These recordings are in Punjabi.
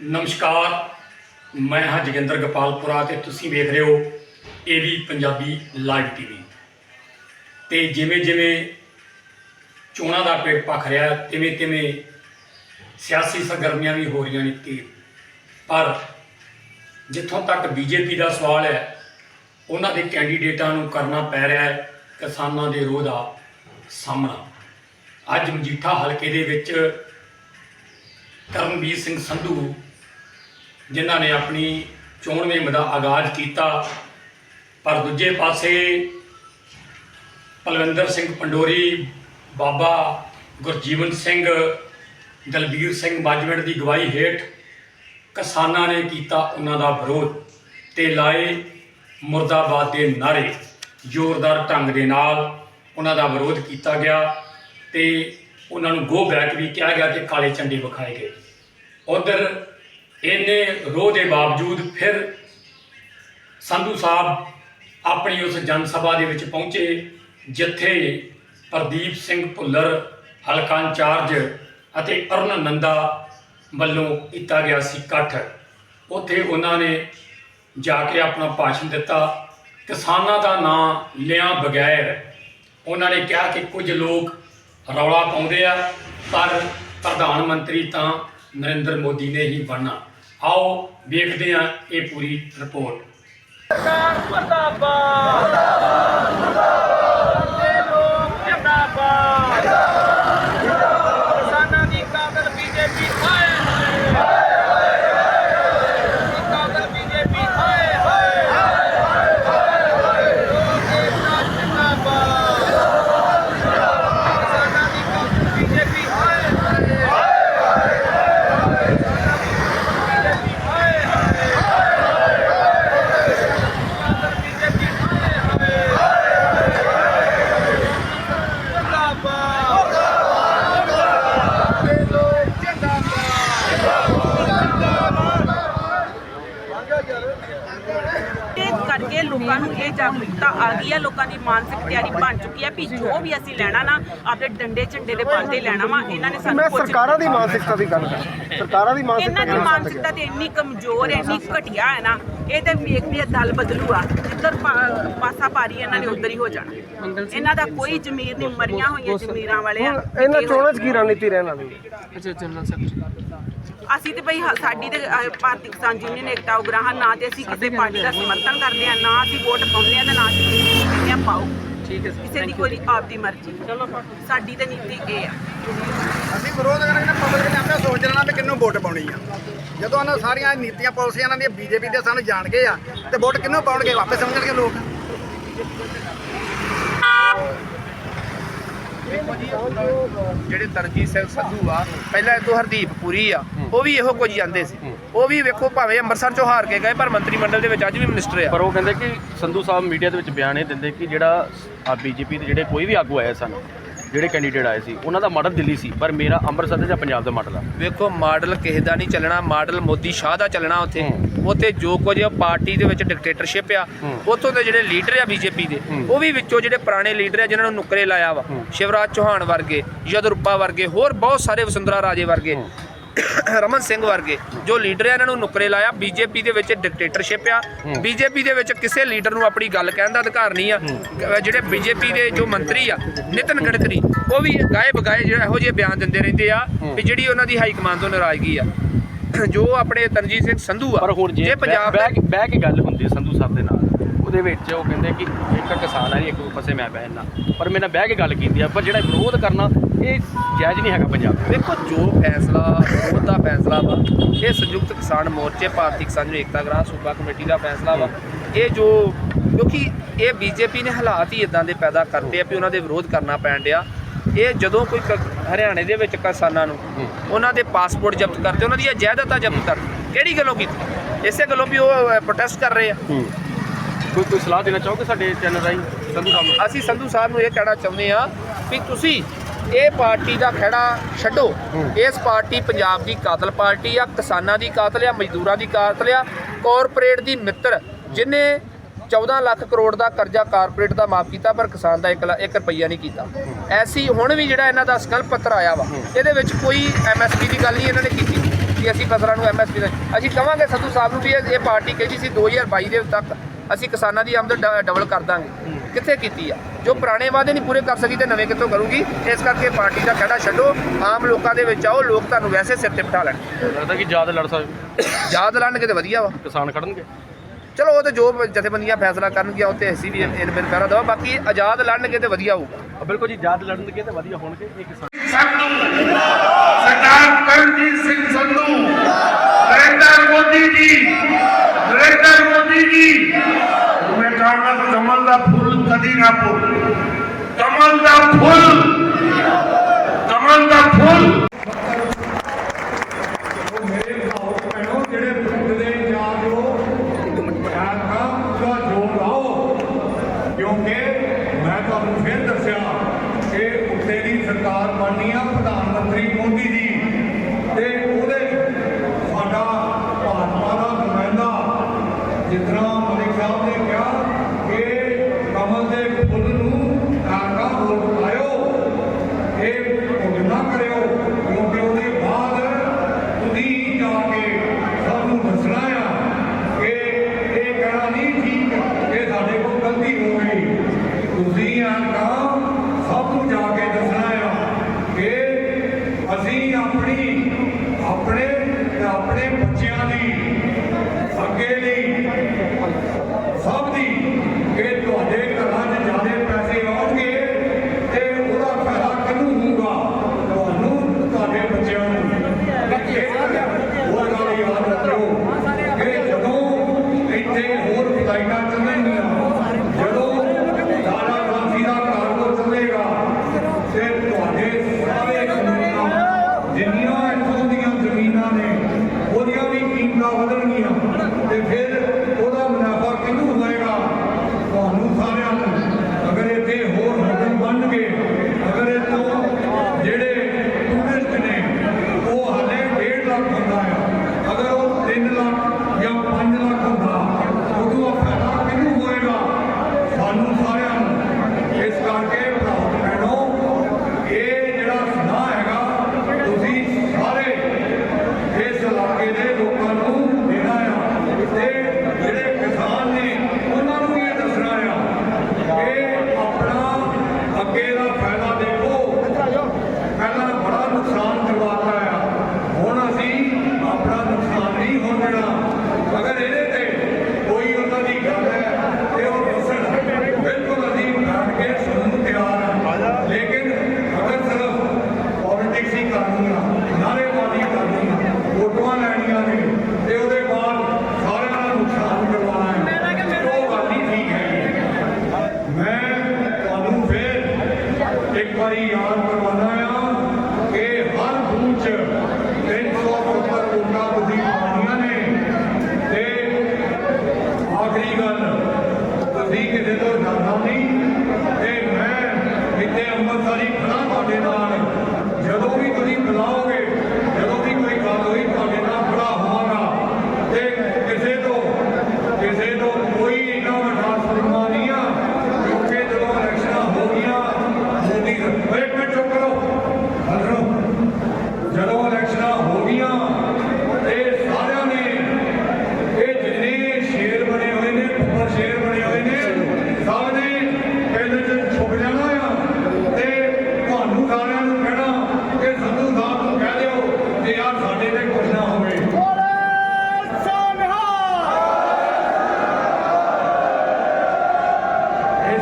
ਨਮਸਕਾਰ, ਮੈਂ ਹਾਂ ਜੋਗਿੰਦਰ ਗੋਪਾਲਪੁਰਾ ਤੇ ਤੁਸੀਂ ਵੇਖ ਰਹੇ ਹੋ ਏਵੀ ਪੰਜਾਬੀ ਲਾਈਵ ਟੀਵੀ ਤੇ ਜਿਵੇਂ ਜਿਵੇਂ ਚੋਣਾਂ ਦਾ ਪੇਟ ਭਖ ਰਿਹਾ, ਤਿਵੇਂ ਤਿਵੇਂ ਸਿਆਸੀ ਸਰਗਰਮੀਆਂ ਵੀ ਹੋ ਰਹੀਆਂ ਨੇ ਤੇਜ਼। ਪਰ ਜਿੱਥੋਂ ਤੱਕ ਬੀਜੇਪੀ ਦਾ ਸਵਾਲ ਹੈ, ਉਹਨਾਂ ਦੇ ਕੈਂਡੀਡੇਟਾਂ ਨੂੰ ਕਰਨਾ ਪੈ ਰਿਹਾ ਹੈ ਕਿਸਾਨਾਂ ਦੇ ਰੋਹ ਦਾ ਸਾਹਮਣਾ। ਅੱਜ ਮਜੀਠਾ ਹਲਕੇ ਦੇ ਵਿੱਚ ਕਰਮਵੀਰ ਸਿੰਘ ਸੰਧੂ ਜਿਨ੍ਹਾਂ ਨੇ ਆਪਣੀ ਚੋਣ ਮੁਹਿੰਮ ਦਾ ਆਗਾਜ਼ ਕੀਤਾ। ਪਰ ਦੂਜੇ ਪਾਸੇ ਪਲਵਿੰਦਰ ਸਿੰਘ ਪੰਡੋਰੀ, ਬਾਬਾ ਗੁਰਜੀਵਨ ਸਿੰਘ, ਦਲਬੀਰ ਸਿੰਘ ਬਾਜਵੜ ਦੀ ਗਵਾਹੀ ਹੇਠ ਕਿਸਾਨਾਂ ਨੇ ਕੀਤਾ ਉਹਨਾਂ ਦਾ ਵਿਰੋਧ ਤੇ ਲਾਏ ਮੁਰਦਾਬਾਦ ਦੇ ਨਾਰੇ ਜ਼ੋਰਦਾਰ ਢੰਗ ਦੇ ਨਾਲ ਉਹਨਾਂ ਦਾ ਵਿਰੋਧ ਕੀਤਾ ਗਿਆ ਤੇ ਉਹਨਾਂ ਨੂੰ ਗੋ ਬੈਕ ਵੀ ਕਿਹਾ ਗਿਆ ਕਿ ਕਾਲੇ ਝੰਡੇ ਵਿਖਾਏ ਗਏ। ਉਧਰ ਇੰਨੇ ਰੋਹ ਦੇ ਬਾਵਜੂਦ ਫਿਰ ਸੰਧੂ ਸਾਹਿਬ ਆਪਣੀ ਉਸ ਜਨ ਸਭਾ ਦੇ ਵਿੱਚ ਪਹੁੰਚੇ, ਜਿੱਥੇ ਪ੍ਰਦੀਪ ਸਿੰਘ ਭੁੱਲਰ, ਹਲਕਾ ਇੰਚਾਰਜ ਅਤੇ ਅਰਨ ਨੰਦਾ ਵੱਲੋਂ ਕੀਤਾ ਗਿਆ ਸੀ ਇਕੱਠ। ਉੱਥੇ ਉਹਨਾਂ ਨੇ ਜਾ ਕੇ ਆਪਣਾ ਭਾਸ਼ਣ ਦਿੱਤਾ। ਕਿਸਾਨਾਂ ਦਾ ਨਾਂ ਲਿਆਂ ਬਗੈਰ ਉਹਨਾਂ ਨੇ ਕਿਹਾ ਕਿ ਕੁਝ ਲੋਕ ਰੌਲਾ ਪਾਉਂਦੇ ਆ, ਪਰ ਪ੍ਰਧਾਨ ਮੰਤਰੀ ਤਾਂ ਨਰਿੰਦਰ ਮੋਦੀ ਨੇ ਹੀ ਬਣਨਾ। ਆਓ ਵੇਖਦੇ ਹਾਂ ਇਹ ਪੂਰੀ ਰਿਪੋਰਟ। ਸਰਕਾਰ ਮੁਰਦਾਬਾਦ। ਮੁਰਦਾਬਾਦ ਲੋਕ ਜਿੰਦਾਬਾਦ ਕਿਸਾਨਾਂ ਦੀ ਕਾਤਲ ਬੀਜੇਪੀ ਹਾਏ ਹਾਏ ਦੀ ਕਾਤਲ ਬੀਜੇਪੀ ਹਾਏ ਹਾਏ ਲੋਕ ਏਕਤਾ ਜਿੰਦਾਬਾਦ ਕਿਸਾਨਾਂ ਦੀ ਕਾਤਲ ਬੀਜੇਪੀ ਹਾਏ ਹਾਏ ਬੀਜੇਪੀ ਹਾਏ ਹਾਏ ਕਾਤਲ ਬੀਜੇਪੀ ਹਾਏ ਹਾਏ ਜਿੰਦਾਬਾਦ ਦੇ ਲੋਕ ਇਹ ਕਰਕੇ ਲੋਕਾਂ ਨੂੰ ਇਹ ਜਾਗਰੂਕਤਾ ਆ ਗਈ ਹੈ ਲੋਕਾਂ ਦੀ ਮਾਨਸਿਕ ਤਿਆਰੀ ਬਣ ਚੁੱਕੀ ਹੈ ਵੀ ਜੋ ਵੀ ਅਸੀਂ ਲੈਣਾ ਨਾ ਆਪਣੇ ਡੰਡੇ ਝੰਡੇ ਦੇ ਤੇ ਲੈਣਾ ਵਾ ਇਹਨਾਂ ਨੇ ਸਾਨੂੰ ਮੈਂ ਕੁਝ ਸਰਕਾਰਾਂ ਦੀ ਮਾਨਸਿਕਤਾ ਦੀ ਗੱਲ ਕਰ ਸਰਕਾਰਾਂ ਦੀ ਮਾਨਸਿਕਤਾ ਇਹਨਾਂ ਦੀ ਕਿਵੇਂ ਸਮਝ ਮਾਨਸਿਕਤਾ ਤੇ ਇੰਨੀ ਕਮਜ਼ੋਰ ਹੈ ਇੰਨੀ ਘਟੀਆ ਹੈ ਨਾ ਇਹ ਤੇ ਵੇਖਦੀ ਹੈ ਦਲ ਬਦਲੂ ਆ ਜਿੱਧਰ ਪਾ- ਪਾਸਾ ਪਾਰੀ ਇਹਨਾਂ ਨੇ ਉਧਰ ਹੀ ਹੋ ਜਾਣਾ। ਇਹਨਾਂ ਦਾ ਕੋਈ ਜ਼ਮੀਰ ਨਹੀਂ ਮਰੀਆਂ ਹੋਈਆਂ ਜ਼ਮੀਰਾਂ ਵਾਲੇ ਆ ਇਹਨਾਂ ਚੋਣਾਂ 'ਚ ਕੀ ਰਣਨੀਤੀ ਰਹਿਣ ਵਾਲੀ ਹੈ? ਅਸੀਂ ਤੇ ਭਈ ਹ- ਸਾਡੀ ਤੇ ਅਹ, ਭਾਰਤੀ ਕਿਸਾਨ ਯੂਨੀਅਨ ਏਕਤਾ ਉਗਰਾਹਾਂ ਨਾ ਤੇ ਅਸੀਂ ਕਿਸੇ ਪਾਰਟੀ ਦਾ ਸਮਰਥਨ ਕਰਦੇ ਆ ਨਾ ਅਸੀਂ ਵੋਟ ਪਾਉਂਦੇ ਆ ਤੇ ਨਾ ਅਸੀਂ ਕਿਸੇ ਨੂੰ ਕਹਿੰਦੇ ਆ ਪਾਓ ਠੀਕ ਹੈ ਕਿਸੇ ਦੀ ਕੋਈ ਆਪਦੀ ਮਰਜ਼ੀ। ਸਾਡੀ ਤੇ ਨੀਤੀ ਇਹ ਆ। ਅਸੀਂ ਵਿਰੋਧ ਕਰਾਂਗੇ ਨਾ ਪਬਲਿਕ ਨੇ ਆਪੇ ਸੋਚ ਲੈਣਾ ਵੀ ਕਿੰਨੂੰ ਵੋਟ ਪਾਉਣੀ ਆ। ਜਦੋਂ ਉਹਨਾਂ ਸਾਰੀਆਂ ਨੀਤੀਆਂ ਪਾਲਿਸੀਆਂ ਇਹਨਾਂ ਦੀਆਂ ਬੀਜੇਪੀ ਦੇ ਸਾਨੂੰ ਜਾਣ ਗਏ ਆ ਤੇ ਵੋਟ ਕਿੰਨੂੰ ਪਾਉਣਗੇ? ਆਪੇ ਸਮਝਣਗੇ ਲੋਕ? ਜਿਹੜੇ ਤਰਜੀਤ ਸਿੰਘ ਸੰਧੂ ਆ ਪਹਿਲਾਂ ਇਹ ਤੋਂ ਹਰਦੀਪ ਪੁਰੀ ਆ ਉਹ ਵੀ ਇਹੋ ਕੁਝ ਜਾਂਦੇ ਸੀ। ਉਹ ਵੀ ਵੇਖੋ ਭਾਵੇਂ ਅੰਮ੍ਰਿਤਸਰ ਚੋਂ ਹਾਰ ਕੇ ਗਏ ਪਰ ਮੰਤਰੀ ਮੰਡਲ ਦੇ ਵਿੱਚ ਅੱਜ ਵੀ ਮਿਨਿਸਟਰ ਆ। ਪਰ ਉਹ ਕਹਿੰਦੇ ਕਿ ਸੰਧੂ ਸਾਹਿਬ ਮੀਡੀਆ ਦੇ ਵਿੱਚ ਬਿਆਨ ਇਹ ਦਿੰਦੇ ਕਿ ਜਿਹੜਾ ਆ ਬੀਜੇਪੀ ਦੇ ਜਿਹੜੇ ਕੋਈ ਵੀ ਆਗੂ ਆਏ ਸਨ ਜਿਹੜੇ ਕੈਂਡੀਡੇਟ ਆਏ ਸੀ ਉਹਨਾਂ ਦਾ ਮਾਡਲ ਦਿੱਲੀ ਸੀ ਪਰ ਮੇਰਾ ਅੰਮ੍ਰਿਤਸਰ ਤੇ ਜਾਂ ਪੰਜਾਬ ਦਾ ਮਾਡਲ ਆ। ਵੇਖੋ ਮਾਡਲ ਕਿਸੇ ਦਾ ਨਹੀਂ ਚੱਲਣਾ ਮਾਡਲ ਮੋਦੀ ਸ਼ਾਹ ਦਾ ਚੱਲਣਾ ਉੱਥੇ। ਉੱਥੇ ਜੋ ਕੁਝ ਪਾਰਟੀ ਦੇ ਵਿੱਚ ਡਿਕਟੇਟਰਸ਼ਿਪ ਆ। ਉੱਥੋਂ ਦੇ ਜਿਹੜੇ ਲੀਡਰ ਆ ਬੀਜੇਪੀ ਦੇ ਉਹ ਵੀ ਵਿੱਚੋਂ ਜਿਹੜੇ ਪੁਰਾਣੇ ਲੀਡਰ ਆ ਜਿਨ੍ਹਾਂ ਨੂੰ ਨੁਕਰੇ ਲਾਇਆ ਵਾ ਸ਼ਿਵਰਾਜ ਚੌਹਾਨ ਵਰਗੇ ਯਦਰੂਪਾ ਵਰਗੇ ਹੋਰ ਬਹੁਤ ਸਾਰੇ ਵਸੁੰਧਰਾ ਰਾਜੇ ਵਰਗੇ ਰਮਨ ਸਿੰਘ ਵਰਗੇ ਜੋ ਲੀਡਰ ਆ ਇਹਨਾਂ ਨੂੰ ਨੁਕਰੇ ਲਾਇਆ। ਬੀਜੇਪੀ ਦੇ ਵਿੱਚ ਡਿਕਟੇਟਰਸ਼ਿਪ ਆ। ਬੀਜੇਪੀ ਦੇ ਵਿੱਚ ਕਿਸੇ ਲੀਡਰ ਨੂੰ ਆਪਣੀ ਗੱਲ ਕਹਿਣ ਦਾ ਅਧਿਕਾਰ ਨਹੀਂ ਆ। ਜਿਹੜੇ ਬੀਜੇਪੀ ਦੇ ਜੋ ਮੰਤਰੀ ਆ ਨਿਤਨ ਗਡਕਰੀ ਉਹ ਵੀ ਗਾਏ ਬਗਾਏ ਜਿਹੜਾ ਇਹੋ ਜਿਹੇ ਬਿਆਨ ਦਿੰਦੇ ਰਹਿੰਦੇ ਆ ਵੀ ਜਿਹੜੀ ਉਹਨਾਂ ਦੀ ਹਾਈ ਕਮਾਂਡ ਤੋਂ ਨਾਰਾਜ਼ਗੀ ਆ। ਜੋ ਆਪਣੇ ਤਨਜੀਤ ਸਿੰਘ ਸੰਧੂ ਆ ਪਰ ਹੁਣ ਜੇ ਪੰਜਾਬ ਬਹਿ ਕੇ ਬਹਿ ਕੇ ਗੱਲ ਹੁੰਦੀ ਸੰਧੂ ਸਾਹਿਬ ਦੇ ਨਾਲ ਉਹਦੇ ਵਿੱਚ ਉਹ ਕਹਿੰਦੇ ਕਿ ਇੱਕ ਕਿਸਾਨ ਆ ਇੱਕ ਪਾਸੇ ਮੈਂ ਬਹਿਣਾ ਪਰ ਮੇਰੇ ਨਾਲ ਬਹਿ ਕੇ ਗੱਲ ਕੀਤੀ ਆ ਪਰ ਜਿਹੜਾ ਵਿਰੋਧ ਕਰਨਾ ਇਹ ਜਾਇਜ਼ ਨਹੀਂ ਹੈਗਾ ਪੰਜਾਬ। ਦੇਖੋ ਜੋ ਫੈਸਲਾ ਉਹਦਾ ਫੈਸਲਾ ਵਾ ਇਹ ਸੰਯੁਕਤ ਕਿਸਾਨ ਮੋਰਚੇ ਭਾਰਤੀ ਕਿਸਾਨ ਏਕਤਾ ਗ੍ਰਾਹ ਸੂਬਾ ਕਮੇਟੀ ਦਾ ਫੈਸਲਾ ਵਾ ਇਹ ਜੋ ਕਿਉਂਕਿ ਇਹ ਬੀਜੇਪੀ ਨੇ ਹਾਲਾਤ ਹੀ ਇਦਾਂ ਦੇ ਪੈਦਾ ਕਰਤੇ ਆ ਵੀ ਉਹਨਾਂ ਦੇ ਵਿਰੋਧ ਕਰਨਾ ਪੈਣ ਡਿਆ। ਇਹ ਜਦੋਂ ਕੋਈ ਹਰਿਆਣੇ ਦੇ ਵਿੱਚ ਕਿਸਾਨਾਂ ਨੂੰ ਉਹਨਾਂ ਦੇ ਪਾਸਪੋਰਟ ਜ਼ਬਤ ਕਰਦੇ ਉਹਨਾਂ ਦੀਆਂ ਜਾਇਦਾਦਾਂ ਜ਼ਬਤ ਕਰਦੇ ਕਿਹੜੀ ਗੱਲੋਂ ਕੀਤੀ? ਇਸੇ ਗੱਲੋਂ ਵੀ ਉਹ ਪ੍ਰੋਟੈਸਟ ਕਰ ਰਹੇ ਆ। ਕੋਈ ਕੋਈ ਸਲਾਹ ਦੇਣਾ ਚਾਹੋਗੇ ਸਾਡੇ ਚੈਨਲ ਰਾਹੀਂ? ਸੰਧੂ ਸਾਹਿਬ ਅਸੀਂ ਸੰਧੂ ਸਾਹਿਬ ਨੂੰ ਇਹ ਕਹਿਣਾ ਚਾਹੁੰਦੇ ਆ ਵੀ ਤੁਸੀਂ ਇਹ ਪਾਰਟੀ ਦਾ ਖੜਾ ਛੱਡੋ। ਇਸ ਪਾਰਟੀ ਪੰਜਾਬ ਦੀ ਕਾਤਲ ਪਾਰਟੀ ਆ ਕਿਸਾਨਾਂ ਦੀ ਕਾਤਲ ਆ ਮਜ਼ਦੂਰਾਂ ਦੀ ਕਾਤਲ ਆ। ਕਾਰਪੋਰੇਟ ਦੀ ਮਿੱਤਰ ਜਿਨੇ 14 ਲੱਖ ਕਰੋੜ ਦਾ ਕਰਜ਼ਾ ਕਾਰਪੋਰੇਟ ਦਾ ਮਾਫ ਕੀਤਾ ਪਰ ਕਿਸਾਨ ਦਾ 1 ਰੁਪਈਆ ਨਹੀਂ ਕੀਤਾ। ਐਸੀ ਹੁਣ ਵੀ ਜਿਹੜਾ ਇਹਨਾਂ ਦਾ ਸਕਲ ਪੱਤਰ ਆਇਆ ਵਾ ਇਹਦੇ ਵਿੱਚ ਕੋਈ ਐਮਐਸਪੀ ਦੀ ਗੱਲ ਨਹੀਂ ਇਹਨਾਂ ਨੇ ਕੀਤੀ ਕਿ ਅਸੀਂ ਫਸਲਾਂ ਨੂੰ ਐਮਐਸਪੀ ਦਾ ਅਸੀਂ ਕਹਾਂਗੇ ਸੱਧੂ ਸਾਹਿਬ ਨੂੰ ਵੀ ਇਹ ਪਾਰਟੀ ਕਹਿੰਦੀ ਸੀ 2022 ਦੇ ਤੱਕ ਅਸੀਂ ਕਿਸਾਨਾਂ ਦੀ ਆਮਦਨ ਡਬਲ ਕਰ ਦਾਂਗੇ। ਕਿੱਥੇ ਕੀਤੀ ਆ? ਜੋ ਪੁਰਾਣੇ ਵਾਅਦੇ ਨਹੀਂ ਪੂਰੇ ਕਰ ਸਕੀ ਤੇ ਨਵੇਂ ਕਿੱਥੋਂ ਕਰੂਗੀ ਇਸ ਕਰਕੇ ਪਾਰਟੀ ਦਾ ਖੜਾ ਛੱਡੋ ਆਮ ਲੋਕਾਂ ਦੇ ਵਿੱਚ ਆਓ ਲੋਕ ਤੁਹਾਨੂੰ ਵੈਸੇ ਸਿਰ ਤੇ ਬਿਠਾ ਲੈਣ। ਲੱਗਦਾ ਕਿ ਜ਼ਿਆਦਾ ਲੜ ਸਕਦੇ। ਜਿਆਦ ਲੜਨਗੇ ਤੇ ਵਧੀਆ ਵਾ। ਕਿਸਾਨ ਖੜਨਗੇ। ਚਲੋ ਉਹ ਤੇ ਜੋ ਜਥੇਬੰਦੀਆਂ ਫੈਸਲਾ ਕਰਨਗੀਆਂ ਉੱਤੇ ਅਸੀਂ ਵੀ ਇਹਨਾਂ ਬਿਨ ਪੈਰਾ ਦਵਾ। ਬਾਕੀ ਆਜ਼ਾਦ ਲੜਨਗੇ ਤੇ ਵਧੀਆ ਹੋਊਗਾ। ਬਿਲਕੁਲ ਜੀ ਆਜ਼ਾਦ ਲੜਨਗੇ ਤੇ ਵਧੀਆ ਹੋਣਗੇ ਇਹ ਕਿਸਾਨ ਸਰਦਾਰ ਕਰਨਜੀਤ ਸਿੰਘ ਸੰਧੂ। ਨਰਿੰਦਰ ਮੋਦੀ ਜੀ। ਮਦੀਨਾ ਪੁੱਲ ਕਮਲ ਦਾ ਫੁੱਲ ਕਮਲ ਦਾ ਫੁੱਲ ਤੁਹਾਨੂੰ ਫਿਰ ਦੱਸਿਆ ਕਿ ਉੱਤੇ ਦੀ ਸਰਕਾਰ ਬਣਨੀ ਆ ਪ੍ਰਧਾਨ ਮੰਤਰੀ ਮੋਦੀ ਜੀ 我跟你讲。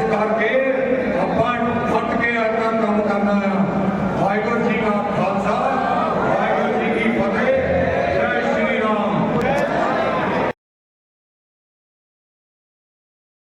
ਕਰਕੇ